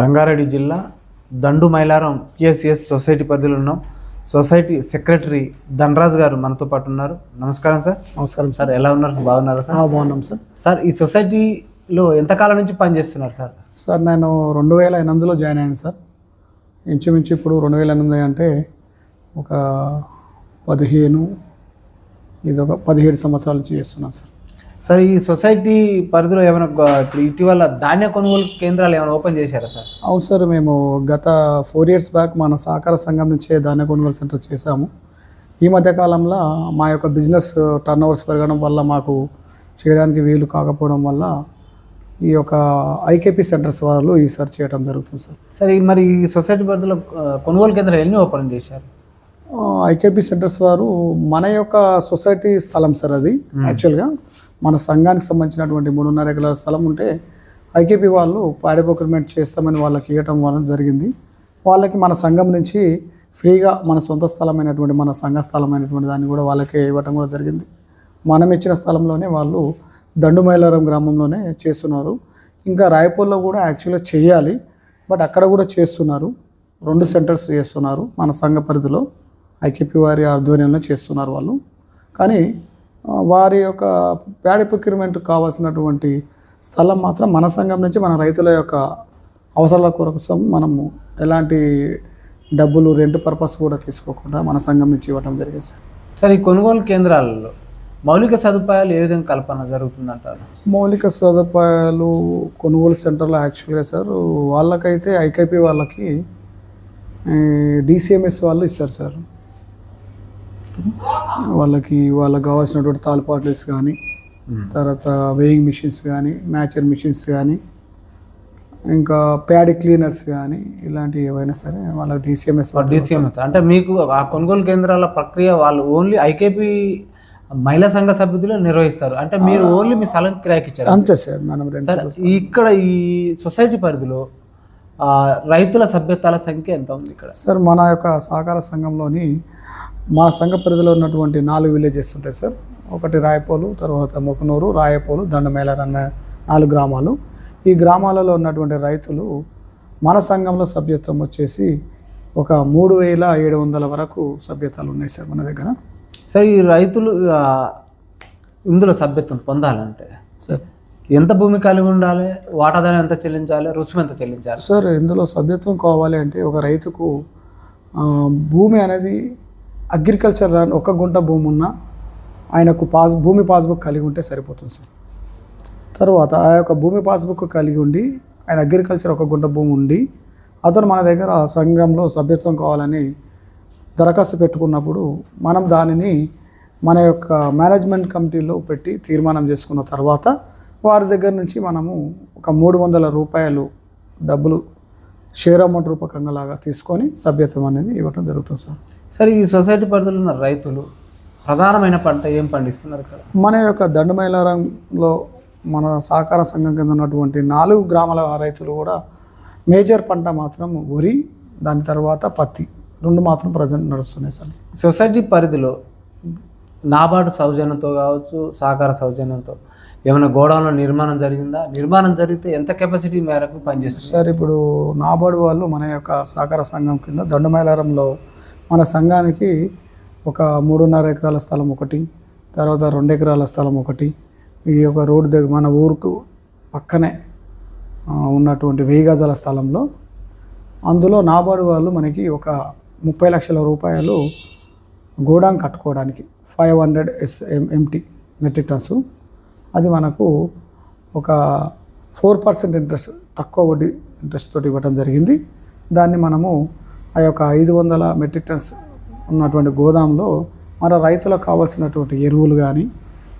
రంగారెడ్డి జిల్లా దండు Mylaram PSCS society పరిధిలో ఉన్నాం. సొసైటీ సెక్రటరీ ధనరాజ్ గారు మనతో పాటు ఉన్నారు. నమస్కారం సార్. నమస్కారం సార్. ఎలా ఉన్నారు? సార్ బాగున్నారా సార్? బాగున్నాం సార్. సార్ ఈ సొసైటీలో ఎంతకాలం నుంచి పనిచేస్తున్నారు సార్? సార్ నేను రెండు వేల ఎనిమిదిలో జాయిన్ అయ్యాను సార్. ఇంచుమించు ఇప్పుడు రెండు వేల ఎనిమిది అంటే ఒక పదిహేను ఇది ఒక పదిహేడు సంవత్సరాల నుంచి చేస్తున్నాను సార్. సార్ ఈ సొసైటీ పరిధిలో ఏమైనా ఇప్పుడు ఇటీవల ధాన్య కొనుగోలు కేంద్రాలు ఏమైనా ఓపెన్ చేశారా సార్? అవును సార్ మేము గత ఫోర్ ఇయర్స్ బ్యాక్ మన సహకార సంఘం నుంచే ధాన్య కొనుగోలు సెంటర్ చేశాము. ఈ మధ్య కాలంలో మా యొక్క బిజినెస్ టర్న్ ఓవర్స్ పెరగడం వల్ల మాకు చేయడానికి వీలు కాకపోవడం వల్ల ఈ యొక్క ఐకేపీ సెంటర్స్ వాళ్ళు ఈసారి చేయడం జరుగుతుంది సార్. సార్ మరి ఈ సొసైటీ పరిధిలో కొనుగోలు కేంద్రాలు ఎన్ని ఓపెన్ చేశారు? ఐకేపీ సెంటర్స్ వారు మన యొక్క సొసైటీ స్థలం సార్ అది యాక్చువల్గా మన సంఘానికి సంబంధించినటువంటి మూడున్నర ఎకరాల స్థలం ఉంటే ఐకేపీ వాళ్ళు పాడి ప్రొక్యూర్మెంట్ చేస్తామని వాళ్ళకి ఇవ్వటం వలన జరిగింది. వాళ్ళకి మన సంఘం నుంచి ఫ్రీగా మన సొంత స్థలమైనటువంటి మన సంఘ స్థలమైనటువంటి దాన్ని కూడా వాళ్ళకే ఇవ్వటం కూడా జరిగింది. మనం ఇచ్చిన స్థలంలోనే వాళ్ళు దండుమైలారం గ్రామంలోనే చేస్తున్నారు. ఇంకా రాయపూర్లో కూడా యాక్చువల్గా చేయాలి బట్ అక్కడ కూడా చేస్తున్నారు. రెండు సెంటర్స్ చేస్తున్నారు మన సంఘ పరిధిలో. ఐకేపీ వారి ఆధ్వర్యంలో చేస్తున్నారు వాళ్ళు. కానీ వారి యొక్క ప్యాడీ ప్రొక్యూర్మెంట్ కావాల్సినటువంటి స్థలం మాత్రం మన సంఘం నుంచి మన రైతుల యొక్క అవసరాల కోసం మనము ఎలాంటి డబ్బులు రెంట్ పర్పస్ కూడా తీసుకోకుండా మన సంఘం నుంచి ఇవ్వడం జరిగింది సార్ సార్ ఈ కొనుగోలు కేంద్రాలలో మౌలిక సదుపాయాలు ఏ విధంగా కల్పన జరుగుతుందంటారు? మౌలిక సదుపాయాలు కొనుగోలు సెంటర్లో యాక్చువల్గా సార్ వాళ్ళకైతే ఐకేపీ వాళ్ళకి డిసిఎంఎస్ వాళ్ళు ఇస్తారు సార్ వాళ్ళకి వాళ్ళకి కావాల్సినటువంటి తాల్పాట్లెస్ కానీ తర్వాత వేయింగ్ మిషన్స్ కానీ మ్యాచర్ మిషన్స్ కానీ ఇంకా ప్యాడ్ క్లీనర్స్ కానీ ఇలాంటివి ఏవైనా సరే వాళ్ళకి డిసిఎంఎస్ డిసిఎంఎస్ అంటే మీకు ఆ కొనుగోలు కేంద్రాల ప్రక్రియ వాళ్ళు ఓన్లీ ఐకేపీ మహిళా సంఘ సభ్యులు నిర్వహిస్తారు. అంటే మీరు ఓన్లీ మీ స్థలం కిరాయికి ఇచ్చారు? అంతే సార్ మనం సార్ ఇక్కడ ఈ సొసైటీ పరిధిలో రైతుల సభ్యతాల సంఖ్య ఎంత ఉంది ఇక్కడ? సార్ మన యొక్క సహకార సంఘంలోని మన సంఘ పరిధిలో ఉన్నటువంటి నాలుగు విలేజెస్ ఉంటాయి సార్. ఒకటి రాయపోలు తర్వాత మొకనూరు రాయపోలు దండమేలర్ అన్న నాలుగు గ్రామాలు. ఈ గ్రామాలలో ఉన్నటువంటి రైతులు మన సంఘంలో సభ్యత్వం వచ్చేసి ఒక మూడు వేల ఏడు వందల వరకు సభ్యతాలు ఉన్నాయి సార్ మన దగ్గర. సార్ ఈ రైతులు ఇందులో సభ్యత్వం పొందాలంటే సార్. ఎంత భూమి కలిగి ఉండాలి? వాటాదారం ఎంత చెల్లించాలి? రుసుము ఎంత చెల్లించాలి? సార్ ఇందులో సభ్యత్వం కావాలి అంటే ఒక రైతుకు భూమి అనేది అగ్రికల్చర్ ల్యాండ్ ఒక గుంట భూమి ఉన్న ఆయనకు పాస్ భూమి పాస్బుక్ కలిగి ఉంటే సరిపోతుంది సార్. తర్వాత ఆ యొక్క భూమి పాస్బుక్ కలిగి ఉండి ఆయన అగ్రికల్చర్ ఒక గుంట భూమి ఉండి అతను మన దగ్గర సంఘంలో సభ్యత్వం కావాలని దరఖాస్తు పెట్టుకున్నప్పుడు మనం దానిని మన యొక్క మేనేజ్మెంట్ కమిటీలో పెట్టి తీర్మానం చేసుకున్న తర్వాత వారి దగ్గర నుంచి మనము ఒక మూడు వందల రూపాయలు డబ్బులు షేర్ అమౌంట్ రూపకంగా లాగా తీసుకొని సభ్యత్వం అనేది ఇవ్వడం జరుగుతుంది సార్. సార్ ఈ సొసైటీ పరిధిలో ఉన్న రైతులు ప్రధానమైన పంట ఏం పండిస్తున్నారు ఇక్కడ? మన యొక్క దండుమైలారంలో మన సహకార సంఘం కింద ఉన్నటువంటి నాలుగు గ్రామాల రైతులు కూడా మేజర్ పంట మాత్రం వరి దాని తర్వాత పత్తి రెండు మాత్రం ప్రజెంట్ నడుస్తున్నాయి సార్. సొసైటీ పరిధిలో నాబార్డు సౌజన్యంతో కావచ్చు సహకార సౌజన్యంతో ఏమైనా గోడౌన్లో నిర్మాణం జరిగిందా? నిర్మాణం జరిగితే ఎంత కెపాసిటీ మేరకు పనిచేస్తుంది? సార్ ఇప్పుడు నాబార్డు వాళ్ళు మన యొక్క సహకార సంఘం కింద దండమైలారంలో మన సంఘానికి ఒక మూడున్నర ఎకరాల స్థలం ఒకటి తర్వాత రెండు ఎకరాల స్థలం ఒకటి. ఈ యొక్క రోడ్డు దగ్గర మన ఊరుకు పక్కనే ఉన్నటువంటి వెయ్యి గజాల స్థలంలో. అందులో నాబార్డు వాళ్ళు మనకి ఒక ముప్పై లక్షల రూపాయలు గోడాం కట్టుకోవడానికి five hundred S MT metric tons. అది మనకు ఒక ఫోర్ పర్సెంట్ ఇంట్రెస్ట్ తక్కువ వడ్డీ ఇంట్రెస్ట్ తోటి ఇవ్వడం జరిగింది. దాన్ని మనము ఆ యొక్క ఐదు వందల మెట్రిక్ టన్స్ ఉన్నటువంటి గోదాంలో మన రైతులకు కావాల్సినటువంటి ఎరువులు కానీ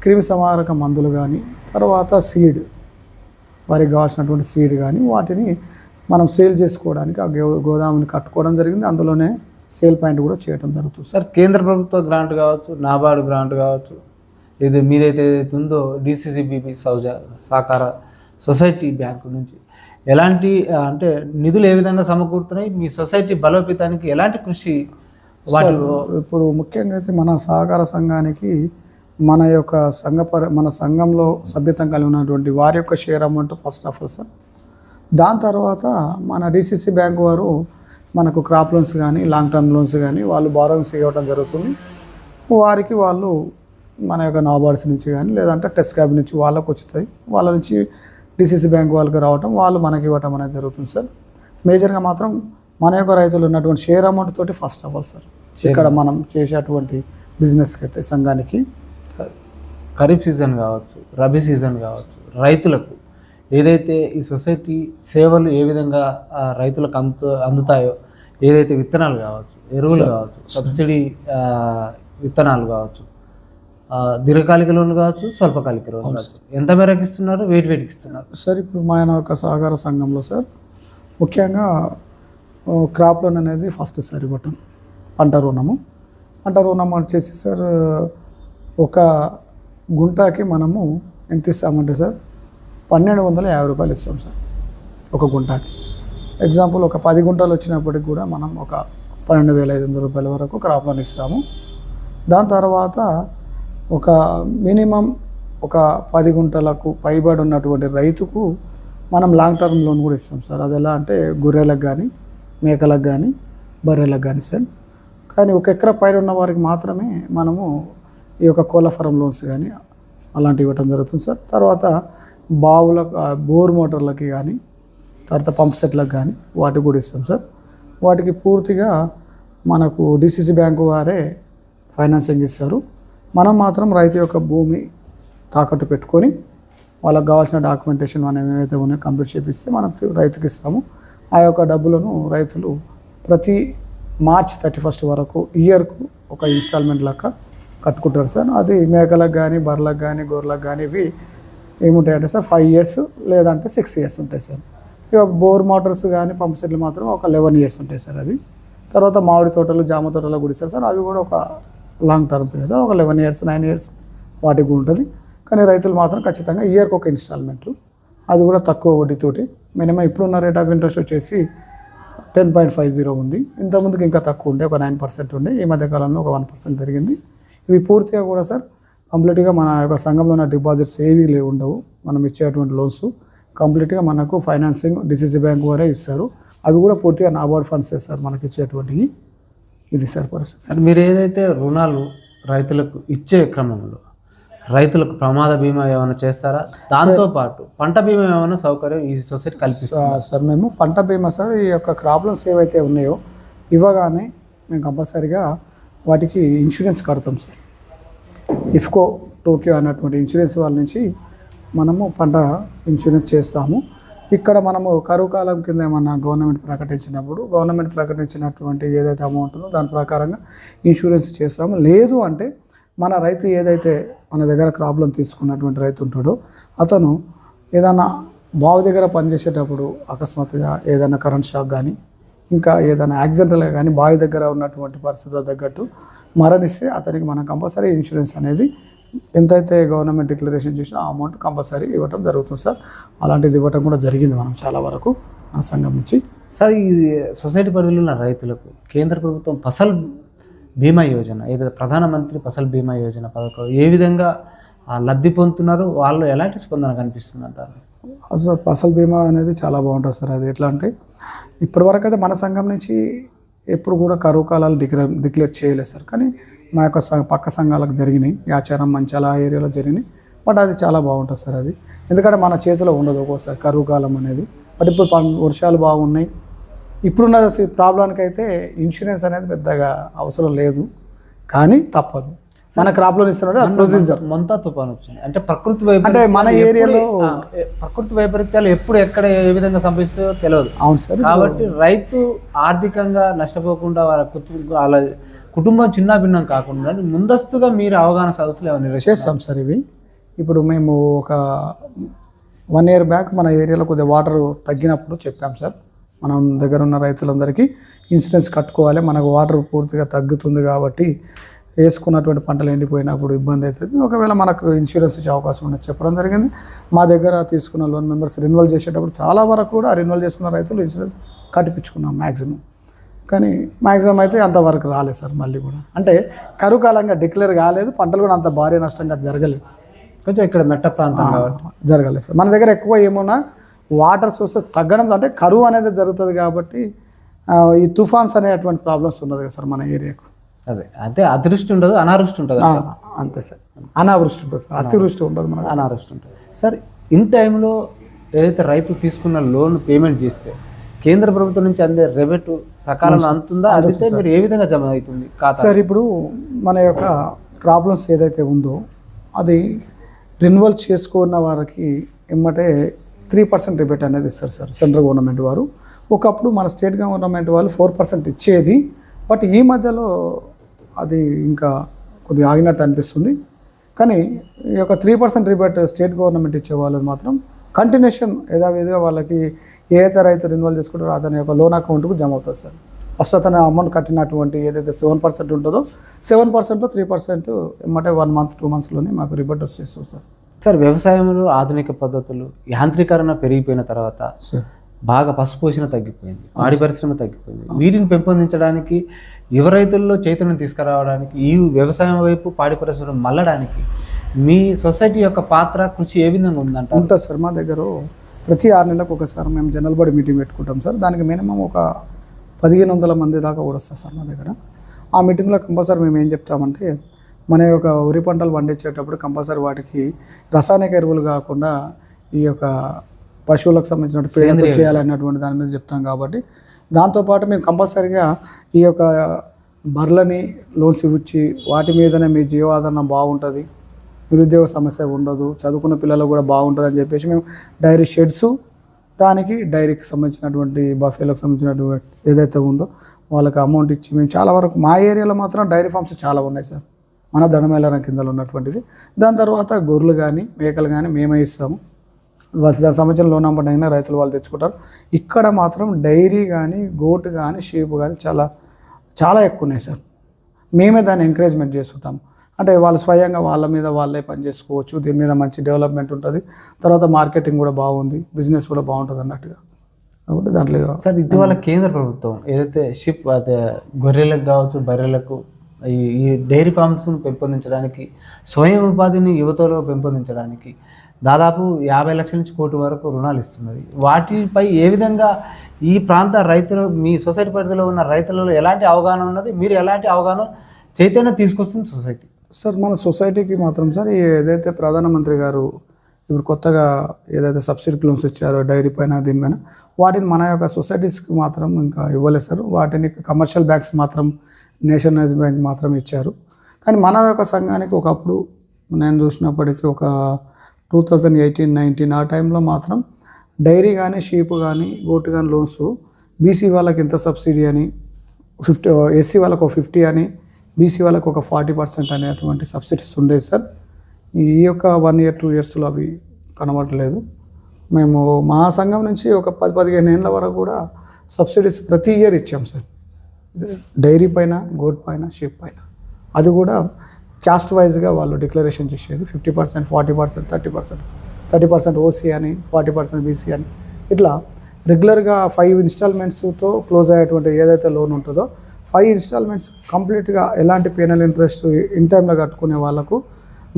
క్రిమి సంహారక మందులు కానీ తర్వాత సీడ్ వారికి కావాల్సినటువంటి సీడ్ కానీ వాటిని మనం సేల్ చేసుకోవడానికి ఆ గోదాముని కట్టుకోవడం జరిగింది. అందులోనే సేల్ పాయింట్ కూడా చేయడం జరుగుతుంది. సార్ కేంద్ర ప్రభుత్వ గ్రాంట్ కావచ్చు నాబార్డు గ్రాంట్ కావచ్చు ఇది మీదైతే ఏదైతే ఉందో డిసిసిబిపి సౌజ సహకార సొసైటీ బ్యాంకు నుంచి ఎలాంటి అంటే నిధులు ఏ విధంగా సమకూరుతున్నాయి? మీ సొసైటీ బలోపేతానికి ఎలాంటి కృషి వాటి ఇప్పుడు ముఖ్యంగా అయితే మన సహకార సంఘానికి మన యొక్క సంఘ పరి మన సంఘంలో సభ్యతం కలిగి ఉన్నటువంటి వారి యొక్క share amount first of all sir. దాని తర్వాత మన డిసిసి బ్యాంక్ వారు మనకు క్రాప్ లోన్స్ కానీ లాంగ్ టర్మ్ లోన్స్ కానీ వాళ్ళు బారోయింగ్స్ ఇవ్వడం జరుగుతుంది. వారికి వాళ్ళు మన యొక్క నాబార్డ్స్ నుంచి కానీ లేదంటే టెస్ట్ క్యాబ్ నుంచి వాళ్ళకు వచ్చుతాయి. వాళ్ళ నుంచి డిసిసి బ్యాంక్ వాళ్ళకి రావటం వాళ్ళు మనకి ఇవ్వటం అనేది జరుగుతుంది సార్. మేజర్గా మాత్రం మన యొక్క రైతులు ఉన్నటువంటి షేర్ అమౌంట్ తోటి ఫస్ట్ అవ్వాలి సార్. ఇక్కడ మనం చేసేటువంటి బిజినెస్కి అయితే సంఘానికి. సరే, ఖరీఫ్ సీజన్ కావచ్చు రబీ సీజన్ కావచ్చు రైతులకు ఏదైతే ఈ సొసైటీ సేవలు ఏ విధంగా రైతులకు అందు అందుతాయో ఏదైతే విత్తనాలు కావచ్చు ఎరువులు కావచ్చు సబ్సిడీ విత్తనాలు కావచ్చు దీర్ఘకాలిక లోన్లు కావచ్చు స్వల్పకాలిక లోన్లు కావచ్చు. ఎంత మేరకు ఇస్తున్నారు? వేటి వేటికి ఇస్తున్నారు. సార్ ఇప్పుడు మా ఆయన యొక్క సహకార సంఘంలో సార్. ముఖ్యంగా క్రాప్ లోన్ అనేది ఫస్ట్ సార్ ఇవ్వటం పంట రుణము. పంట రుణం వచ్చేసి సార్ ఒక గుంటాకి మనము ఎంత ఇస్తామంటే సార్ పన్నెండు వందల యాభై రూపాయలు ఇస్తాం సార్ ఒక గుంటాకి. ఎగ్జాంపుల్ ఒక పది గుంటలు వచ్చినప్పటికి కూడా మనం ఒక పన్నెండు వేల ఐదు వందల రూపాయల వరకు క్రాప్ లోన్ ఇస్తాము. దాని తర్వాత ఒక మినిమం ఒక పది గుంటలకు పైబడి ఉన్నటువంటి రైతుకు మనం లాంగ్ టర్మ్ లోన్ కూడా ఇస్తాం సార్. అది ఎలా అంటే గొర్రెలకు కానీ మేకలకు కానీ బర్రెలకు కానీ సార్. కానీ ఒక ఎకరా పైన ఉన్న వారికి మాత్రమే మనము ఈ యొక్క కోళ్ళ ఫారం లోన్స్ కానీ అలాంటివి ఇవ్వటం జరుగుతుంది సార్. తర్వాత బావులకు బోర్ మోటార్లకి కానీ తర్వాత పంప్ సెట్లకు కానీ వాటికి కూడా ఇస్తాం సార్. వాటికి పూర్తిగా మనకు డిసిసి బ్యాంకు వారే ఫైనాన్సింగ్ ఇస్తారు. మనం మాత్రం రైతు యొక్క భూమి తాకట్టు పెట్టుకొని వాళ్ళకి కావాల్సిన డాక్యుమెంటేషన్ మనం ఏవైతే ఉన్నాయో కంప్లీట్ చేపిస్తే మనం రైతుకి ఇస్తాము. ఆ యొక్క డబ్బులను రైతులు ప్రతి మార్చ్ థర్టీ ఫస్ట్ వరకు ఇయర్కు ఒక ఇన్స్టాల్మెంట్ లెక్క కట్టుకుంటారు సార్. అది మేకలకు కానీ బర్రెలకు కానీ గొర్రెలకు కానీ ఇవి ఏముంటాయంటే సార్ ఫైవ్ ఇయర్స్ లేదంటే సిక్స్ ఇయర్స్ ఉంటాయి సార్. ఇక బోర్ మోటార్స్ కానీ పంప్ సెట్లు మాత్రం ఒక లెవెన్ ఇయర్స్ ఉంటాయి సార్ అవి. తర్వాత మామిడి తోటలు జామ తోటలు కూడా ఇస్తారు సార్. అవి కూడా ఒక లాంగ్ టర్మ్ పీరియడ్ సార్ ఒక లెవెన్ ఇయర్స్ నైన్ ఇయర్స్ వాటికి ఉంటుంది. కానీ రైతులు మాత్రం ఖచ్చితంగా ఇయర్కి ఒక ఇన్స్టాల్మెంట్ అది కూడా తక్కువ వడ్డీతోటి. మినిమం ఇప్పుడున్న రేట్ ఆఫ్ ఇంట్రెస్ట్ వచ్చేసి టెన్ పాయింట్ ఫైవ్ జీరో ఉంది. ఇంతకుముందుకు ఇంకా తక్కువ ఉండే ఒక నైన్ పర్సెంట్ ఉండే. ఈ మధ్య కాలంలో ఒక వన్ పర్సెంట్ పెరిగింది. ఇవి పూర్తిగా కూడా సార్ కంప్లీట్గా మన యొక్క సంఘంలో ఉన్న డిపాజిట్స్ ఏవీ లేవు ఉండవు. మనం ఇచ్చేటువంటి లోన్స్ కంప్లీట్గా మనకు ఫైనాన్సింగ్ డిసిసి బ్యాంక్ వారే ఇస్తారు. అవి కూడా పూర్తిగా నాబార్డ్ ఫండ్స్ సార్ మనకి ఇచ్చేటువంటివి. ఇది సార్ పరిస్థితి సార్ మీరు ఏదైతే రుణాలు రైతులకు ఇచ్చే క్రమంలో రైతులకు ప్రమాద బీమా ఏమైనా చేస్తారా? దాంతో పాటు పంట బీమా ఏమైనా సౌకర్యం ఈ సొసైటీ కల్పిస్తుంది? సా- సార్ మేము పంట బీమా సార్ ఈ యొక్క క్రాప్ లోన్స్ ఏవైతే ఉన్నాయో ఇవ్వగానే మేము కంపల్సరీగా వాటికి ఇన్సూరెన్స్ కడతాం సార్. ఇఫ్కో టోక్యో అన్నటువంటి ఇన్సూరెన్స్ వాళ్ళ నుంచి మనము పంట ఇన్సూరెన్స్ చేస్తాము. ఇక్కడ మనము కరువు కాలం కింద ఏమన్నా గవర్నమెంట్ ప్రకటించినప్పుడు గవర్నమెంట్ ప్రకటించినటువంటి ఏదైతే అమౌంట్ ఉందో దాని ప్రకారంగా ఇన్సూరెన్స్ చేస్తాము. లేదు అంటే మన రైతు ఏదైతే మన దగ్గర ప్రాబ్లం తీసుకున్నటువంటి రైతు ఉంటాడో అతను ఏదైనా బావి దగ్గర పనిచేసేటప్పుడు అకస్మాత్తుగా ఏదైనా కరెంట్ షాక్ కానీ ఇంకా ఏదైనా యాక్సిడెంటల్గా కానీ బావి దగ్గర ఉన్నటువంటి పరిస్థితుల తగ్గట్టు మరణిస్తే అతనికి మనం కంపల్సరీ ఇన్సూరెన్స్ అనేది ఎంతైతే గవర్నమెంట్ డిక్లరేషన్ చేసినా ఆ అమౌంట్ కంపల్సరీ ఇవ్వటం జరుగుతుంది సార్. అలాంటిది ఇవ్వటం కూడా జరిగింది మనం చాలా వరకు మన సంఘం నుంచి. సార్ ఈ సొసైటీ పరిధిలో ఉన్న రైతులకు కేంద్ర ప్రభుత్వం ఫసల్ బీమా యోజన ఏదైతే ప్రధానమంత్రి ఫసల్ బీమా యోజన పథకం ఏ విధంగా లబ్ధి పొందుతున్నారు? వాళ్ళు ఎలాంటి స్పందన కనిపిస్తుంది అంటారు అసలు ఫసల్ బీమా అనేది చాలా బాగుంటుంది సార్. అది ఎట్లా అంటే ఇప్పటివరకు అయితే మన సంఘం నుంచి ఎప్పుడు కూడా కరువు కాలాలు డిక్లేర్ డిక్లేర్ చేయలేదు సార్. కానీ మా యొక్క పక్క సంఘాలకు జరిగినాయి. యాచారం మంచాల ఆ ఏరియాలో జరిగినాయి. బట్ అది చాలా బాగుంటుంది సార్ అది. ఎందుకంటే మన చేతిలో ఉండదు ఒక్కోసారి కరువు కాలం అనేది. బట్ ఇప్పుడు వర్షాలు బాగున్నాయి. ఇప్పుడున్న ప్రాబ్లానికి అయితే ఇన్సూరెన్స్ అనేది పెద్దగా అవసరం లేదు. కానీ తప్పదు. మన క్రాప్లో ఇస్తున్నట్టు అది ప్రొసీజర్. మొంతా తుఫాన్ వచ్చింది. అంటే ప్రకృతి అంటే మన ఏరియాలో- ప్రకృతి వైపరీత్యాలు ఎప్పుడు ఎక్కడ ఏ విధంగా సంభవిస్తుందో తెలియదు అవును సార్. కాబట్టి రైతు ఆర్థికంగా నష్టపోకుండా వాళ్ళ వాళ్ళ కుటుంబం చిన్న భిన్నం కాకుండా ముందస్తుగా మీరు అవగాహన సదస్సులు ఏమైనా చేస్తాం సార్ ఇవి. ఇప్పుడు మేము ఒక వన్ ఇయర్ బ్యాక్ మన ఏరియాలో కొద్దిగా వాటర్ తగ్గినప్పుడు చెప్పాం సార్. మనం దగ్గర ఉన్న రైతులందరికీ ఇన్సూరెన్స్ కట్టుకోవాలి. మనకు వాటర్ పూర్తిగా తగ్గుతుంది కాబట్టి వేసుకున్నటువంటి పంటలు ఎండిపోయినప్పుడు ఇబ్బంది అవుతుంది. ఒకవేళ మనకు ఇన్సూరెన్స్ ఇచ్చే అవకాశం ఉండదు చెప్పడం జరిగింది. మా దగ్గర తీసుకున్న లోన్ మెంబర్స్ రెన్యువల్ చేసేటప్పుడు చాలా వరకు కూడా రెన్యువల్ చేసుకున్న రైతులు ఇన్సూరెన్స్ కట్టిపించుకున్నాం మ్యాక్సిమం కానీ మ్యాక్సిమం అయితే అంతవరకు రాలేదు సార్ మళ్ళీ కూడా. అంటే కరువు కాలంగా డిక్లేర్ కాలేదు పంటలు కూడా అంత భారీ నష్టంగా జరగలేదు. కొంచెం ఇక్కడ మెట్ట ప్రాంతం జరగలేదు సార్. మన దగ్గర ఎక్కువ ఏమున్నా వాటర్ సోర్సెస్ తగ్గడం అంటే కరువు అనేది జరుగుతుంది కాబట్టి ఈ తుఫాన్స్ అనేటువంటి ప్రాబ్లమ్స్ ఉన్నది కదా సార్ మన ఏరియాకు. అదే అంటే అదృష్టి ఉండదు అనారుష్టి ఉంటుంది అంతే సార్. అనావృష్టి ఉంటుంది సార్ అతివృష్టి ఉండదు మనకు. అనారుష్టి ఉంటుంది. సార్ ఇన్ టైంలో ఏదైతే రైతు తీసుకున్న లోన్ పేమెంట్ చేస్తే కేంద్ర ప్రభుత్వం నుంచి అందే రెవెన్యూ సకాలంలో అందుతుందా అందితే మీరు ఏ విధంగా జమ అవుతుంది సార్ ఇప్పుడు మన యొక్క క్రాప్ లోన్స్ ఏదైతే ఉందో అది రెన్యువల్ చేసుకున్న వారికి ఎమ్మటే త్రీ పర్సెంట్ రిబేట్ అనేది ఇస్తారు సార్ సెంట్రల్ గవర్నమెంట్ వారు. ఒకప్పుడు మన స్టేట్ గవర్నమెంట్ వాళ్ళు ఫోర్ పర్సెంట్ ఇచ్చేది బట్ ఈ మధ్యలో అది ఇంకా కొద్దిగా ఆగినట్టు అనిపిస్తుంది. కానీ ఈ యొక్క three percent rebate state government ఇచ్చే వాళ్ళది మాత్రం కంటిన్యూషన్ యథావిధిగా వాళ్ళకి ఏ అయితే రైతు రెన్యువల్ చేసుకుంటారో అతని యొక్క లోన్ అకౌంట్కు జమ అవుతుంది సార్. ఫస్ట్ అతను అమౌంట్ కట్టినటువంటి ఏదైతే సెవెన్ పర్సెంట్ ఉంటుందో సెవెన్ పర్సెంట్ త్రీ పర్సెంట్ ఏమంటే వన్ మంత్ టూ మంత్స్లోనే మాకు రిబేట్ వచ్చేస్తుంది సార్. సార్ వ్యవసాయంలో ఆధునిక పద్ధతులు యాంత్రీకరణ పెరిగిపోయిన తర్వాత సార్. బాగా పశుపోషణ తగ్గిపోయింది పాడి పరిశ్రమ తగ్గిపోయింది. వీటిని పెంపొందించడానికి యువ రైతుల్లో చైతన్యం తీసుకురావడానికి ఈ వ్యవసాయం వైపు పాడి పరిశ్రమ మళ్ళడానికి మీ సొసైటీ యొక్క పాత్ర కృషి ఏ విధంగా ఉందంట? ఉంటుంది సార్ మా దగ్గర ప్రతి ఆరు నెలలకు ఒకసారి మేము జనరల్ బాడీ మీటింగ్ పెట్టుకుంటాం సార్. దానికి మినిమం ఒక పదిహేను వందల మంది దాకా కూడా వస్తారు సార్ మా దగ్గర. ఆ మీటింగ్లో కంపల్సరీ మేము ఏం చెప్తామంటే మన యొక్క వరి పంటలు పండించేటప్పుడు కంపల్సరీ వాటికి రసాయనిక ఎరువులు కాకుండా ఈ యొక్క పశువులకు సంబంధించిన పేడతో చేయాలన్నటువంటి దాని మీద చెప్తాం కాబట్టి దాంతోపాటు మేము కంపల్సరీగా ఈ యొక్క బర్లని లోన్స్ ఇచ్చి వాటి మీదనే మీ జీవాధారణ బాగుంటుంది. నిరుద్యోగ సమస్య ఉండదు చదువుకున్న పిల్లలకు కూడా బాగుంటుంది అని చెప్పేసి మేము డైరీ షెడ్స్ దానికి డైరీకి సంబంధించినటువంటి బఫేలకు సంబంధించినటువంటి ఏదైతే ఉందో వాళ్ళకి అమౌంట్ ఇచ్చి మేము చాలా వరకు మా ఏరియాలో మాత్రం డైరీ ఫార్మ్స్ చాలా ఉన్నాయి సార్. మన దండమేళన కిందలో ఉన్నటువంటిది. దాని తర్వాత గొర్రెలు కానీ మేకలు కానీ మేమే ఇస్తాము. వాళ్ళ దానికి సంబంధించిన లోన్ అమౌంట్ అయినా రైతులు వాళ్ళు తెచ్చుకుంటారు. ఇక్కడ మాత్రం డైరీ కానీ గోటు కానీ షీప్ కానీ చాలా చాలా ఎక్కువ ఉన్నాయి సార్. మేమే దాన్ని ఎంకరేజ్మెంట్ చేస్తుంటాము. అంటే వాళ్ళు స్వయంగా వాళ్ళ మీద వాళ్ళే పని చేసుకోవచ్చు. దీని మీద మంచి డెవలప్మెంట్ ఉంటుంది. తర్వాత మార్కెటింగ్ కూడా బాగుంది. బిజినెస్ కూడా బాగుంటుంది అన్నట్టుగా. కాబట్టి దాంట్లో సార్ ఇటీవల కేంద్ర ప్రభుత్వం ఏదైతే షిప్ అదే గొర్రెలకు కావచ్చు బర్రెలకు ఈ ఈ డైరీ ఫార్మ్స్ను పెంపొందించడానికి స్వయం ఉపాధిని యువతలో పెంపొందించడానికి దాదాపు యాభై లక్షల నుంచి కోటి వరకు రుణాలు ఇస్తున్నది. వాటిపై ఏ విధంగా ఈ ప్రాంత రైతులు మీ సొసైటీ పరిధిలో ఉన్న రైతులలో ఎలాంటి అవగాహన ఉన్నది? మీరు ఎలాంటి అవగాహన చైతన్యం తీసుకొస్తుంది సొసైటీ? సార్ మన సొసైటీకి మాత్రం సార్ ఏదైతే ప్రధానమంత్రి గారు ఇప్పుడు కొత్తగా ఏదైతే సబ్సిడీ లోన్స్ ఇచ్చారో డైరీ పైన దీని పైన వాటిని మన యొక్క సొసైటీస్కి మాత్రం ఇంకా ఇవ్వలేదు సార్. వాటిని కమర్షియల్ బ్యాంక్స్ మాత్రం నేషనలైజ్ బ్యాంక్ మాత్రం ఇచ్చారు. కానీ మన యొక్క సంఘానికి ఒకప్పుడు నేను చూసినప్పటికీ ఒక టూ థౌజండ్ ఎయిటీన్ నైన్టీన్ ఆ టైంలో మాత్రం డైరీ కానీ షీప్ కానీ గోటు కానీ లోన్స్ బీసీ వాళ్ళకి ఇంత సబ్సిడీ అని ఫిఫ్టీ ఎస్సీ వాళ్ళకు ఒక ఫిఫ్టీ అని బీసీ వాళ్ళకు ఒక ఫార్టీ పర్సెంట్ అనేటువంటి సబ్సిడీస్ ఉండేది సార్. ఈ యొక్క వన్ ఇయర్ టూ ఇయర్స్లో అవి కనబడలేదు. మేము మా సంఘం నుంచి ఒక పది పదిహేను ఏళ్ళ వరకు కూడా సబ్సిడీస్ ప్రతి ఇయర్ ఇచ్చాం సార్. డైరీ పైన గోడ్ పైన షిప్ పైన. అది కూడా క్యాస్ట్ వైజ్గా వాళ్ళు డిక్లరేషన్ చేసేది. Fifty percent forty percent thirty percent thirty percent OC అని ఫార్టీ పర్సెంట్ బీసీ అని. ఇట్లా రెగ్యులర్గా ఫైవ్ ఇన్స్టాల్మెంట్స్తో క్లోజ్ అయ్యేటువంటి ఏదైతే లోన్ ఉంటుందో ఫైవ్ ఇన్స్టాల్మెంట్స్ కంప్లీట్గా ఎలాంటి పేనల్ ఇంట్రెస్ట్ ఇన్ టైంలో కట్టుకునే వాళ్ళకు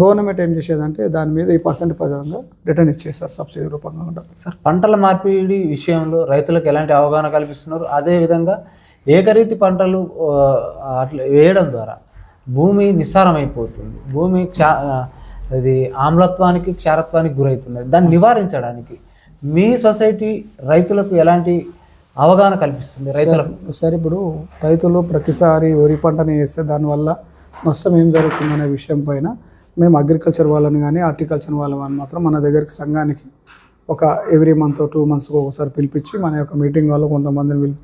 గవర్నమెంట్ ఏం చేసేదంటే దాని మీద ఈ పర్సెంట్ పరంగా రిటర్న్ ఇచ్చేస్తారు సబ్సిడీ రూపంగా ఉంటుంది సార్ పంటల మార్పిడి విషయంలో రైతులకు ఎలాంటి అవగాహన కల్పిస్తున్నారు? అదేవిధంగా ఏకరీతి పంటలు అట్లా వేయడం ద్వారా భూమి నిస్సారమైపోతుంది. భూమి క్షా ఇది ఆమ్లత్వానికి క్షారత్వానికి గురవుతున్నది దాన్ని నివారించడానికి మీ సొసైటీ రైతులకు ఎలాంటి అవగాహన కల్పిస్తుంది రైతులకు. సార్ ఇప్పుడు రైతులు ప్రతిసారి వరి పంటని వేస్తే దానివల్ల నష్టం ఏం జరుగుతుందనే విషయం పైన మేము అగ్రికల్చర్ వాళ్ళని కానీ హార్టికల్చర్ వాళ్ళని మాత్రం మన దగ్గరికి సంఘానికి ఒక ఎవ్రీ మంత్ టూ మంత్స్కి ఒకసారి పిలిపించి మన యొక్క మీటింగ్ వాళ్ళు కొంతమందిని పిలి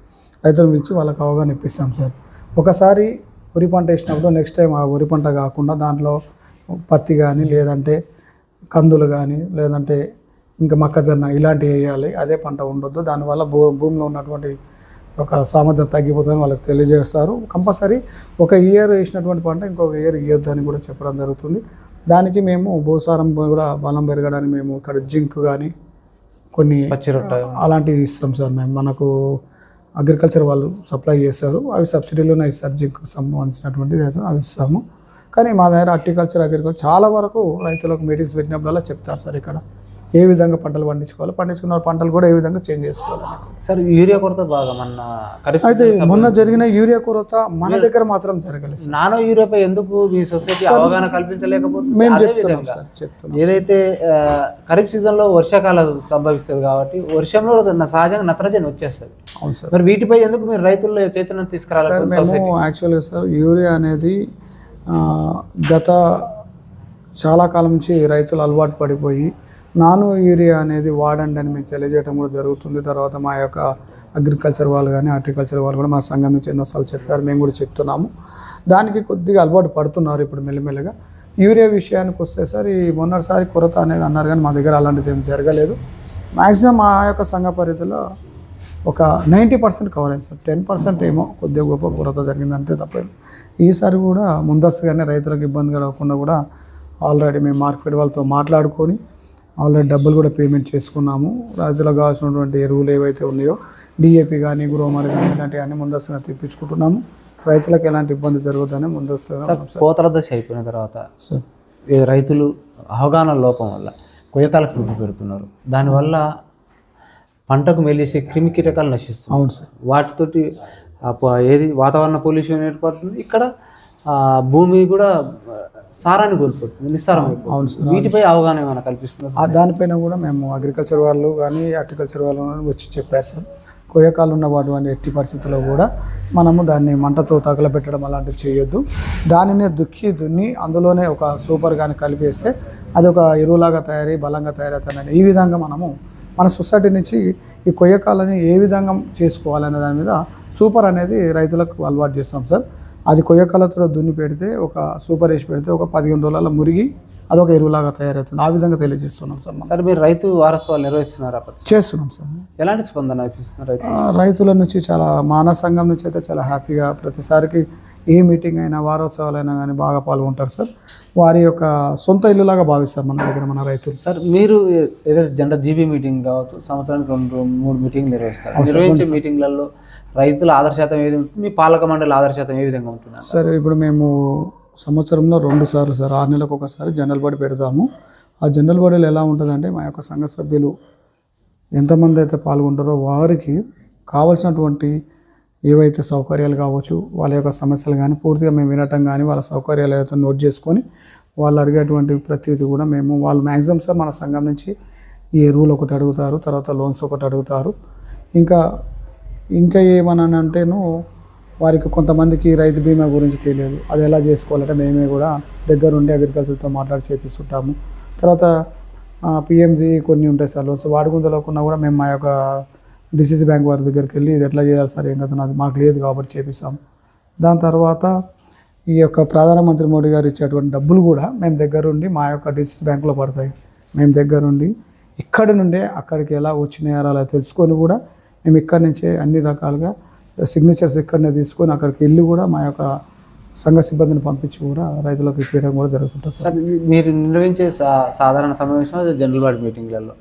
రైతులను పిలిచి వాళ్ళకి అవగాహన ఇప్పిస్తాం సార్. ఒకసారి వరి పంట వేసినప్పుడు నెక్స్ట్ టైం ఆ వరి పంట కాకుండా దాంట్లో పత్తి కానీ లేదంటే కందులు కానీ లేదంటే ఇంకా మొక్కజొన్న ఇలాంటివి వేయాలి. అదే పంట ఉండొద్దు. దానివల్ల భూ భూమిలో ఉన్నటువంటి ఒక సామర్థ్యం తగ్గిపోతుందని వాళ్ళకి తెలియజేస్తారు. కంపల్సరీ ఒక ఇయర్ వేసినటువంటి పంట ఇంకొక ఇయర్ ఇవ్వద్దు అని కూడా చెప్పడం జరుగుతుంది. దానికి మేము భూసారం కూడా బలం పెరగడానికి మేము ఇక్కడ జింక్ కానీ కొన్ని అలాంటివి ఇస్తాం సార్ మేము. మనకు అగ్రికల్చర్ వాళ్ళు సప్లై చేస్తారు. అవి సబ్సిడీలోనే ఇస్తారు. జింక్ సంబంధించినటువంటిది అవి ఇస్తాము. కానీ మా దగ్గర హార్టికల్చర్ అగ్రికల్చర్ చాలా వరకు రైతులకు మీటింగ్స్ పెట్టినప్పుడల్లా చెప్తారు సార్ ఇక్కడ. ఏ విధంగా పంటలు పండించుకోవాలి? పండించుకున్న పంటలు కూడా ఏ విధంగా చేంజ్ చేసుకోవాలి సార్ యూరియా కొరత బాగా మన అయితే మొన్న జరిగిన యూరియా కొరత మన దగ్గర మాత్రం జరగలేదు. నానో యూరియాపై ఎందుకు మీ సొసైటీ అవగాహన కల్పించలేకపోతుంది? మేము చెప్తున్నాం సార్ చెప్తున్నాం ఏదైతే ఖరీఫ్ సీజన్లో వర్షాకాలం సంభవిస్తుంది కాబట్టి వర్షంలో సహజంగా నత్రజని వచ్చేస్తుంది. అవును సార్. మరి వీటిపై ఎందుకు మీరు రైతుల్లో చైతన్యం తీసుకురావాలి మేము యాక్చువల్గా సార్ యూరియా అనేది గత చాలా కాలం నుంచి రైతులు అలవాటు పడిపోయి నాను యూరియా అనేది వాడండి అని మేము తెలియజేయడం కూడా జరుగుతుంది. తర్వాత మా యొక్క అగ్రికల్చర్ వాళ్ళు కానీ హార్టికల్చర్ వాళ్ళు కూడా మా సంఘం నుంచి ఎన్నోసార్లు చెప్పారు. మేము కూడా చెప్తున్నాము. దానికి కొద్దిగా అలవాటు పడుతున్నారు ఇప్పుడు మెల్లమెల్లగా. యూరియా విషయానికి వస్తే సార్ ఈ మొన్నటిసారి కొరత అనేది అన్నారు కానీ మా దగ్గర అలాంటిది ఏం జరగలేదు. మ్యాక్సిమం మా యొక్క సంఘ పరిధిలో ఒక నైంటీ పర్సెంట్ కవర్ అయింది సార్. టెన్ పర్సెంట్ ఏమో కొద్దిగా గొప్ప కొరత జరిగింది. అంతే తప్ప ఈసారి కూడా ముందస్తుగానే రైతులకు ఇబ్బంది కలగకుండా కూడా ఆల్రెడీ మేము మార్కెట్ వాళ్ళతో మాట్లాడుకొని ఆల్రెడీ డబ్బులు కూడా పేమెంట్ చేసుకున్నాము. రైతులకు కావాల్సినటువంటి ఎరువులు ఏవైతే ఉన్నాయో డిఏపి కానీ గ్రోమర్ కానీ ఇలాంటివన్నీ ముందస్తుగా తెప్పించుకుంటున్నాము. రైతులకు ఎలాంటి ఇబ్బంది జరుగుతుందని ముందస్తుగా కోతల దశ అయిపోయిన తర్వాత రైతులు అవగాహన లోపం వల్ల కొయ్యకాలకు పురుగు పెడుతున్నారు. దానివల్ల పంటకు మెలిసే క్రిమి కీటకాలు నశిస్తున్నాయి. అవును సార్. వాటితోటి ఏది వాతావరణ పొల్యూషన్ ఏర్పడుతుంది. ఇక్కడ భూమి కూడా సారాన్ని కోల్పోతుంది నిస్సారం. అవును సార్ వీటిపై అవగాహన ఏమైనా కల్పిస్తున్నారు ఆ దానిపైన కూడా మేము అగ్రికల్చర్ వాళ్ళు కానీ హార్టికల్చర్ వాళ్ళు వచ్చి చెప్పారు సార్. కొయ్యకాలు ఉన్న వాటి అనే ఎట్టి పరిస్థితుల్లో కూడా మనము దాన్ని మంటతో తగలబెట్టడం అలాంటివి చేయొద్దు. దానినే దుక్కి దున్ని అందులోనే ఒక సూపర్ కానీ కలిపేస్తే అది ఒక ఎరువులాగా తయారై బలంగా తయారవుతుందని ఈ విధంగా మనము మన సొసైటీ నుంచి ఈ కొయ్యకాలని ఏ విధంగా చేసుకోవాలనే దాని మీద సూపర్ అనేది రైతులకు అలవాటు చేస్తాం సార్. అది కొయ్యకాలతో దున్ని పెడితే ఒక సూపర్ వేసి పెడితే ఒక పదిహేను రోజుల మురిగి అదొక ఎరువులాగా తయారవుతుంది. ఆ విధంగా తెలియజేస్తున్నాం సార్ సార్ మీరు రైతు వారసత్వాలు నిర్వహిస్తున్నారు చేస్తున్నాం సార్. ఎలాంటి స్పందన ఇప్పిస్తున్నారు రైతుల నుంచి చాలా మానవ సంఘం నుంచి అయితే చాలా హ్యాపీగా ప్రతిసారికి ఏ మీటింగ్ అయినా వారోత్సవాలైనా కానీ బాగా పాల్గొంటారు సార్. వారి యొక్క సొంత ఇల్లులాగా భావిస్తారు మన దగ్గర మన రైతులు. సార్ మీరు ఏదైతే జెండర్ జీబీ మీటింగ్ కావచ్చు సంవత్సరానికి రెండు మూడు మీటింగ్లు నిర్వహిస్తారు నిర్వహించే మీటింగ్లలో రైతుల ఆదర్శాతం ఏది ఉంటుంది? మీ పాలక మండలి ఆదర్శాతం ఏ విధంగా ఉంటుంది సార్ ఇప్పుడు మేము సంవత్సరంలో రెండు సార్లు సార్ ఆరు నెలలకు ఒకసారి జనరల్ బాడీ పెడతాము. ఆ జనరల్ బాడీలో ఎలా ఉంటుందంటే మా యొక్క సంఘ సభ్యులు ఎంతమంది అయితే పాల్గొంటారో వారికి కావాల్సినటువంటి ఏవైతే సౌకర్యాలు కావచ్చు వాళ్ళ యొక్క సమస్యలు కానీ పూర్తిగా మేము వినటం కానీ వాళ్ళ సౌకర్యాలు అయితే నోట్ చేసుకొని వాళ్ళు అడిగేటువంటి ప్రతిదీ కూడా మేము వాళ్ళు మ్యాక్సిమం సార్ మన సంఘం నుంచి ఈ ఎరువులు ఒకటి అడుగుతారు తర్వాత లోన్స్ ఒకటి అడుగుతారు. ఇంకా ఇంకా ఏమన్నా అంటేను వారికి కొంతమందికి రైతు బీమా గురించి తెలియదు. అది ఎలా చేసుకోవాలంటే మేమే కూడా దగ్గరుండి అగ్రికల్చర్తో మాట్లాడి చేపిస్తుంటాము. తర్వాత పిఎంజీ కొన్ని ఉంటాయి సార్ లోన్స్. వాడుకుని తెలియకుండా కూడా మేము మా యొక్క డిసిసి బ్యాంక్ వారి దగ్గరికి వెళ్ళి ఇది ఎట్లా చేయాలి సార్ ఏం కదా అది మాకు లేదు కాబట్టి చేపిస్తాం దాని తర్వాత ఈ యొక్క ప్రధానమంత్రి మోడీ గారు ఇచ్చేటువంటి డబ్బులు కూడా మేము దగ్గరుండి మా యొక్క డిసిసి బ్యాంకులో పడతాయి. మేము దగ్గరుండి ఇక్కడి నుండే అక్కడికి ఎలా వచ్చినాయారో అలా తెలుసుకొని కూడా మేము ఇక్కడి నుంచే అన్ని రకాలుగా సిగ్నేచర్స్ ఇక్కడనే తీసుకొని అక్కడికి వెళ్ళి కూడా మా యొక్క సంఘ సిబ్బందిని పంపించి కూడా రైతులకు ఇప్పించడం కూడా జరుగుతుంటుంది సార్. మీరు నిర్వహించే సాధారణ సమావేశం జనరల్ బాడీ మీటింగ్లలో.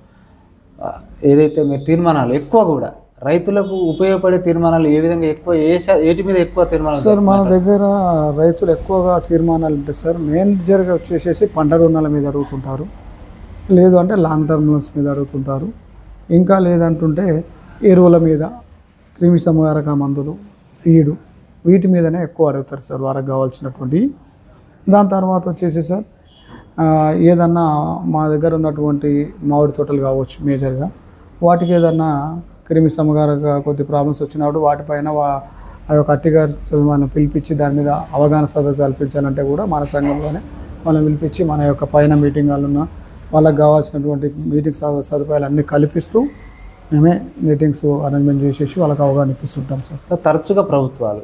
ఏదైతే మీరు తీర్మానాలు ఎక్కువ కూడా రైతులకు ఉపయోగపడే తీర్మానాలు ఏ విధంగా ఎక్కువ ఏ ఏటి మీద ఎక్కువ తీర్మానాలు సార్ మన దగ్గర రైతులు ఎక్కువగా తీర్మానాలు ఉంటాయి సార్. మేజర్గా వచ్చేసేసి పంట రుణాల మీద అడుగుతుంటారు. లేదు అంటే లాంగ్ టర్మ్ లోన్స్ మీద అడుగుతుంటారు. ఇంకా లేదంటుంటే ఎరువుల మీద క్రిమి సంహారక మందులు సీడు వీటి మీదనే ఎక్కువ అడుగుతారు సార్ వారికి కావాల్సినటువంటి. దాని తర్వాత వచ్చేసి సార్ ఏదన్నా మా దగ్గర ఉన్నటువంటి మామిడి తోటలు కావచ్చు మేజర్గా వాటికి ఏదన్నా క్రిమి సంహారక కొద్ది ప్రాబ్లమ్స్ వచ్చినప్పుడు వాటిపైన వా ఆ యొక్క అట్టిగారి మనం పిలిపించి దాని మీద అవగాహన సదస్సు కల్పించాలంటే కూడా మన సంఘంలోనే మనం పిలిపించి మన యొక్క పైన మీటింగ్ ఉన్న వాళ్ళకి కావాల్సినటువంటి మీటింగ్ సదుపాయాలు అన్నీ కల్పిస్తూ మేమే మీటింగ్స్ అరేంజ్మెంట్ చేసేసి వాళ్ళకి అవగాహన ఇప్పిస్తుంటాం సార్. తరచుగా ప్రభుత్వాలు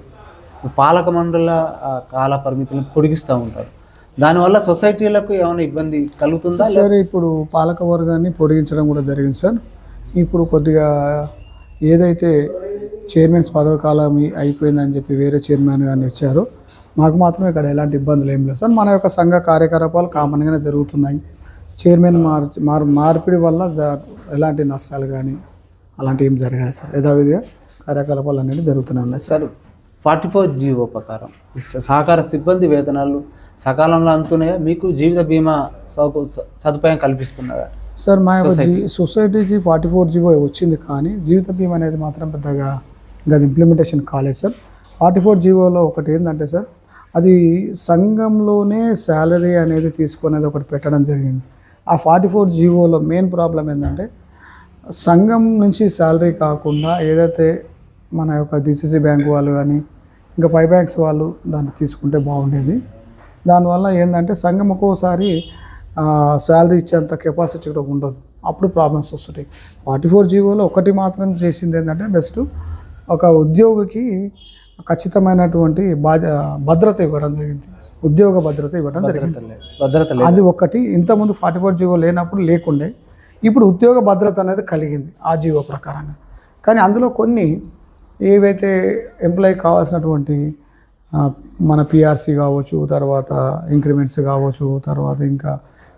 పాలక మండల కాల పరిమితులను పొడిగిస్తూ ఉంటారు. దానివల్ల సొసైటీలకు ఏమైనా ఇబ్బంది కలుగుతుందా? సార్ ఇప్పుడు పాలక వర్గాన్ని పొడిగించడం కూడా జరిగింది సార్. ఇప్పుడు కొద్దిగా ఏదైతే చైర్మన్స్ పదవి కాలం అయిపోయిందని చెప్పి వేరే చైర్మన్ గారిని ఇచ్చారో మాకు మాత్రం ఇక్కడ ఎలాంటి ఇబ్బందులు ఏం లేవు సార్. మన యొక్క సంఘ కార్యకలాపాలు కామన్గానే జరుగుతున్నాయి. చైర్మన్ మార్చి మార్ మార్పిడి వల్ల ఎలాంటి నష్టాలు కానీ అలాంటి ఏం జరగాలి సార్. యథావిధిగా కార్యకలాపాలు అనేవి జరుగుతూనే ఉన్నాయి సార్. ఫార్టీ ఫోర్ జీవో ప్రకారం సహకార సిబ్బంది వేతనాలు సకాలంలో అందుతున్నాయా మీకు జీవిత బీమా సదుపాయం కల్పిస్తున్నారా. సార్ మా యొక్క సొసైటీకి ఫార్టీ ఫోర్ జీవో వచ్చింది కానీ జీవిత బీమా అనేది మాత్రం పెద్దగా ఇంకా అది ఇంప్లిమెంటేషన్ కాలేదు సార్. ఫార్టీ ఫోర్ జీవోలో ఒకటి ఏంటంటే సార్ అది సంఘంలోనే శాలరీ అనేది తీసుకునేది ఒకటి పెట్టడం జరిగింది. ఆ ఫార్టీ ఫోర్ జీవోలో మెయిన్ ప్రాబ్లం ఏంటంటే సంఘం నుంచి శాలరీ కాకుండా ఏదైతే మన యొక్క డిసిసి బ్యాంక్ వాళ్ళు కానీ ఇంకా ఫైవ్ బ్యాంక్స్ వాళ్ళు దాన్ని తీసుకుంటే బాగుండేది. దానివల్ల ఏంటంటే సంఘం ఒక్కోసారి శాలరీ ఇచ్చేంత కెపాసిటీ కూడా ఉండదు. అప్పుడు ప్రాబ్లమ్స్ వస్తుంటాయి. ఫార్టీ ఫోర్ జీవోలో ఒకటి మాత్రం చేసింది ఏంటంటే బెస్ట్. ఒక ఉద్యోగికి ఖచ్చితమైనటువంటి బాధ్య భద్రత ఇవ్వడం జరిగింది. ఉద్యోగ భద్రత ఇవ్వడం జరిగింది. అది ఒకటి. ఇంతకుముందు ఫార్టీ ఫోర్ జీవో లేనప్పుడు లేకుండే. ఇప్పుడు ఉద్యోగ భద్రత అనేది కలిగింది ఆ జీవో ప్రకారంగా. కానీ అందులో కొన్ని ఏవైతే ఎంప్లాయ్ కావాల్సినటువంటి మన పిఆర్సీ కావచ్చు తర్వాత ఇంక్రిమెంట్స్ కావచ్చు తర్వాత ఇంకా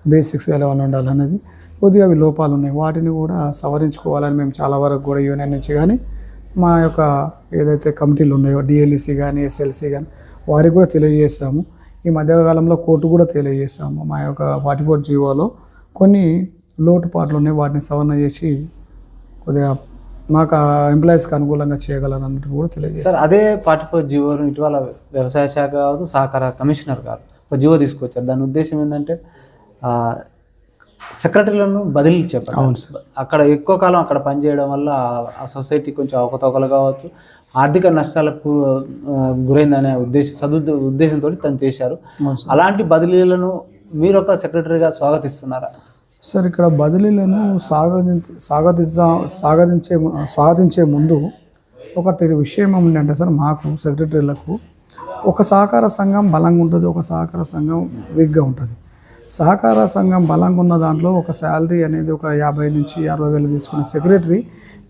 బేసిక్స్ ఎలా ఉండాలనేది కొద్దిగా అవి లోపాలు ఉన్నాయి. వాటిని కూడా సవరించుకోవాలని మేము చాలా వరకు కూడా యూనియన్ నుంచి కానీ మా యొక్క ఏదైతే కమిటీలు ఉన్నాయో డిఎల్ఈసి కానీ ఎస్ఎల్సి కానీ వారికి కూడా తెలియజేసాము ఈ మధ్యకాలంలో కోర్టు కూడా తెలియజేసాము మా యొక్క ఫార్టీ ఫోర్ జీవోలో కొన్ని లోటుపాట్లు ఉన్నాయి వాటిని సవరణ చేసి కొద్దిగా మాకు ఎంప్లాయీస్కి అనుకూలంగా చేయగలను అన్నట్టు కూడా తెలియజేస్తాం సార్ అదే ఫార్టీ ఫోర్ జీవోను ఇటీవల వ్యవసాయ శాఖ కావచ్చు సహకార కమిషనర్ గారు ఒక జీవో తీసుకొచ్చారు. దాని ఉద్దేశం ఏంటంటే సెక్రటరీలను బదిలీ చెప్పారు అవును సార్. అక్కడ ఎక్కువ కాలం అక్కడ పనిచేయడం వల్ల ఆ- సొసైటీ కొంచెం అవకతవకలు కావచ్చు ఆర్థిక నష్టాలకు గురైందనే ఉద్దేశం సదు ఉద్దేశంతో తను చేశారు. అలాంటి బదిలీలను మీరు ఒక సెక్రటరీగా స్వాగతిస్తున్నారా? సార్ ఇక్కడ బదిలీలను సాగదించ సాగదిస్తా సాగదించే స్వాగతించే ముందు ఒకటి విషయం ఏమిటంటే సార్ మాకు సెక్రటరీలకు ఒక సహకార సంఘం బలంగా ఉంటుంది ఒక సహకార సంఘం వీక్గా ఉంటుంది. సహకార సంఘం బలంగా ఉన్న దాంట్లో ఒక శాలరీ అనేది ఒక యాభై నుంచి అరవై వేలు తీసుకున్న సెక్రటరీ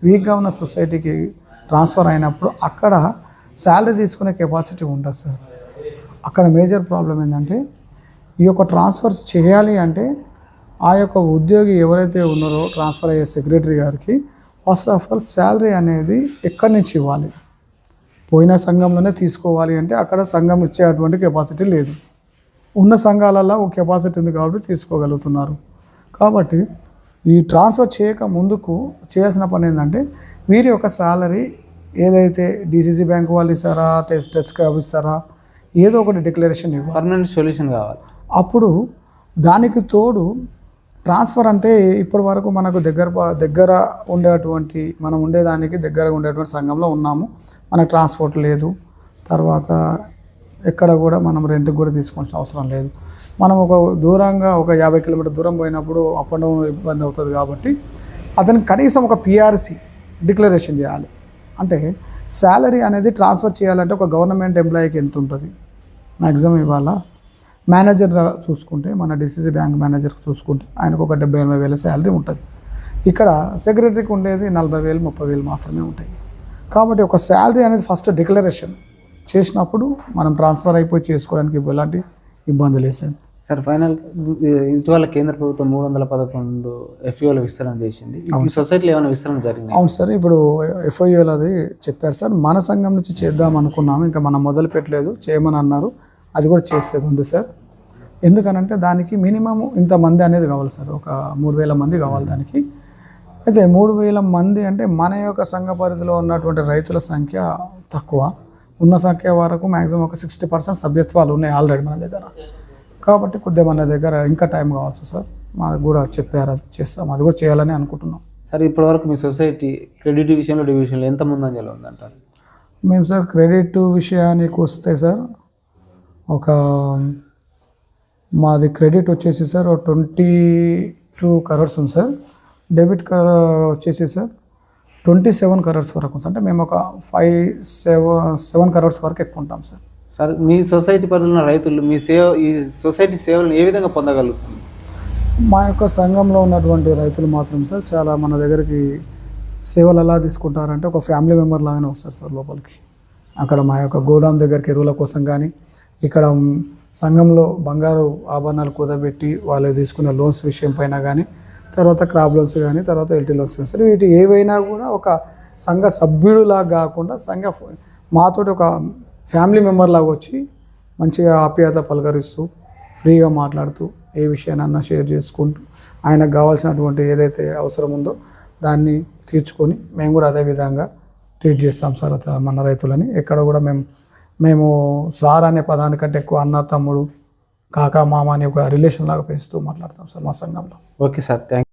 వీక్గా ఉన్న సొసైటీకి ట్రాన్స్ఫర్ అయినప్పుడు అక్కడ శాలరీ తీసుకునే కెపాసిటీ ఉంటుంది సార్. అక్కడ మేజర్ ప్రాబ్లం ఏంటంటే ఈ యొక్క ట్రాన్స్ఫర్స్ చేయాలి అంటే ఆ యొక్క ఉద్యోగి ఎవరైతే ఉన్నారో ట్రాన్స్ఫర్ అయ్యే సెక్రటరీ గారికి ఫస్ట్ ఆఫ్ ఆల్ శాలరీ అనేది ఎక్కడి నుంచి ఇవ్వాలి? పోయిన సంఘంలోనే తీసుకోవాలి అంటే అక్కడ సంఘం ఇచ్చే అటువంటి కెపాసిటీ లేదు. ఉన్న సంఘాలలో ఒక కెపాసిటీ ఉంది కాబట్టి తీసుకోగలుగుతున్నారు. కాబట్టి ఈ ట్రాన్స్ఫర్ చేయక ముందుకు చేయాల్సిన పని ఏంటంటే వీరి యొక్క శాలరీ ఏదైతే డిసిసి బ్యాంక్ వాళ్ళు ఇస్తారా టెస్ట్ టచ్ క్యాబ్ ఇస్తారా ఏదో ఒకటి డిక్లరేషన్ ఇవ్వాలి. పర్మనెంట్ సొల్యూషన్ కావాలి. అప్పుడు దానికి తోడు ట్రాన్స్ఫర్ అంటే ఇప్పటి వరకు మనకు దగ్గర దగ్గర ఉండేటువంటి మనం ఉండేదానికి దగ్గరగా ఉండేటువంటి సంఘంలో ఉన్నాము. మనకు ట్రాన్స్పోర్ట్ లేదు. తర్వాత ఎక్కడ కూడా మనం రెంట్కి కూడా తీసుకోవాల్సిన అవసరం లేదు. మనం ఒక దూరంగా ఒక యాభై కిలోమీటర్ దూరం పోయినప్పుడు అప్ అండ్ డౌన్ ఇబ్బంది అవుతుంది కాబట్టి అతనికి కనీసం ఒక పిఆర్సి డిక్లరేషన్ చేయాలి. అంటే శాలరీ అనేది ట్రాన్స్ఫర్ చేయాలంటే ఒక గవర్నమెంట్ ఎంప్లాయీకి ఎంత ఉంటుంది? మ్యాక్సిమం ఇవాళ మేనేజర్ చూసుకుంటే మన డిసిసి బ్యాంక్ మేనేజర్ చూసుకుంటే ఆయనకు ఒక డెబ్బై ఎనభై వేల శాలరీ ఉంటుంది. ఇక్కడ సెక్రటరీకి ఉండేది నలభై వేలు ముప్పై వేలు మాత్రమే ఉంటాయి. కాబట్టి ఒక శాలరీ అనేది ఫస్ట్ డిక్లరేషన్. చేసినప్పుడు మనం ట్రాన్స్ఫర్ అయిపోయి చేసుకోవడానికి ఎలాంటి ఇబ్బంది లేదు సార్ ఫైనల్ ఇటీవల కేంద్ర ప్రభుత్వం మూడు వందల పదకొండు ఎఫ్ఈఓల విస్తరణ చేసింది. సొసైటీలో ఏమైనా విస్తరణ జరిగింది? అవును సార్ ఇప్పుడు ఎఫ్ఐఓలు అది చెప్పారు సార్. మన సంఘం నుంచి చేద్దాం అనుకున్నాము ఇంకా మనం మొదలు పెట్టలేదు. చేయమని అన్నారు. అది కూడా చేసేది ఉంది సార్. ఎందుకనంటే దానికి మినిమం ఇంతమంది అనేది కావాలి సార్. ఒక మూడు వేల మంది కావాలి దానికి. అయితే మూడు వేల మంది అంటే మన యొక్క సంఘ పరిధిలో ఉన్నటువంటి రైతుల సంఖ్య తక్కువ. ఉన్న సంఖ్య వరకు మ్యాక్సిమం ఒక సిక్స్టీ పర్సెంట్ సభ్యత్వాలు ఉన్నాయి ఆల్రెడీ మన దగ్గర. కాబట్టి కొద్దిగా మన దగ్గర ఇంకా టైం కావచ్చు సార్ మాకు కూడా చెప్పారు అది చేస్తాం. అది కూడా చేయాలని అనుకుంటున్నాం. సార్ ఇప్పటివరకు మీ సొసైటీ క్రెడిట్ విషయంలో డివిజన్లో ఎంత ముందంజలో ఉందంటారు? మేము సార్ క్రెడిట్ విషయానికి వస్తే సార్ ఒక మాది క్రెడిట్ వచ్చేసి సార్ ట్వంటీ టూ కరోర్స్ ఉంది సార్. డెబిట్ కర వచ్చేసి సార్ ట్వంటీ సెవెన్ కరోర్స్ వరకు. అంటే మేము ఒక ఫైవ్ సెవెన్ సెవెన్ కరోర్స్ వరకు ఎక్కువ ఉంటాం సార్. సార్ మీ సొసైటీ పరిధిలో ఉన్న రైతులు మీ సేవ ఈ సొసైటీ సేవలను ఏ విధంగా పొందగలుగుతుంది మా యొక్క సంఘంలో ఉన్నటువంటి రైతులు మాత్రం సార్ చాలా మన దగ్గరికి సేవలు ఎలా తీసుకుంటారంటే ఒక ఫ్యామిలీ మెంబర్ లాగానే వస్తారు సార్ లోపలికి. అక్కడ మా యొక్క గోదాం దగ్గరికి ఎరువుల కోసం కానీ ఇక్కడ సంఘంలో బంగారు ఆభరణాలు కుదబెట్టి వాళ్ళు తీసుకున్న లోన్స్ విషయం పైన కానీ తర్వాత క్రాప్ లోన్స్ కానీ తర్వాత ఎల్టీ లోన్స్ కానీ సరే వీటి ఏవైనా కూడా ఒక సంఘ సభ్యుడిలా కాకుండా సంఘ మాతోటి ఒక ఫ్యామిలీ మెంబర్ లాగా వచ్చి మంచిగా ఆప్యాయత పలకరిస్తూ ఫ్రీగా మాట్లాడుతూ ఏ విషయానన్నా షేర్ చేసుకుంటూ ఆయనకు కావాల్సినటువంటి ఏదైతే అవసరం ఉందో దాన్ని తీర్చుకొని మేము కూడా అదే విధంగా ట్రీట్ చేస్తాం సార్ మన రైతులని. ఎక్కడ కూడా మేము మేము సార్ అనే పదానికంటే ఎక్కువ అన్న తమ్ముడు కాకా మామ అనే ఒక రిలేషన్ లాగా పెంచుతూ మాట్లాడతాం సార్ మా సంఘంలో. Okay sir thank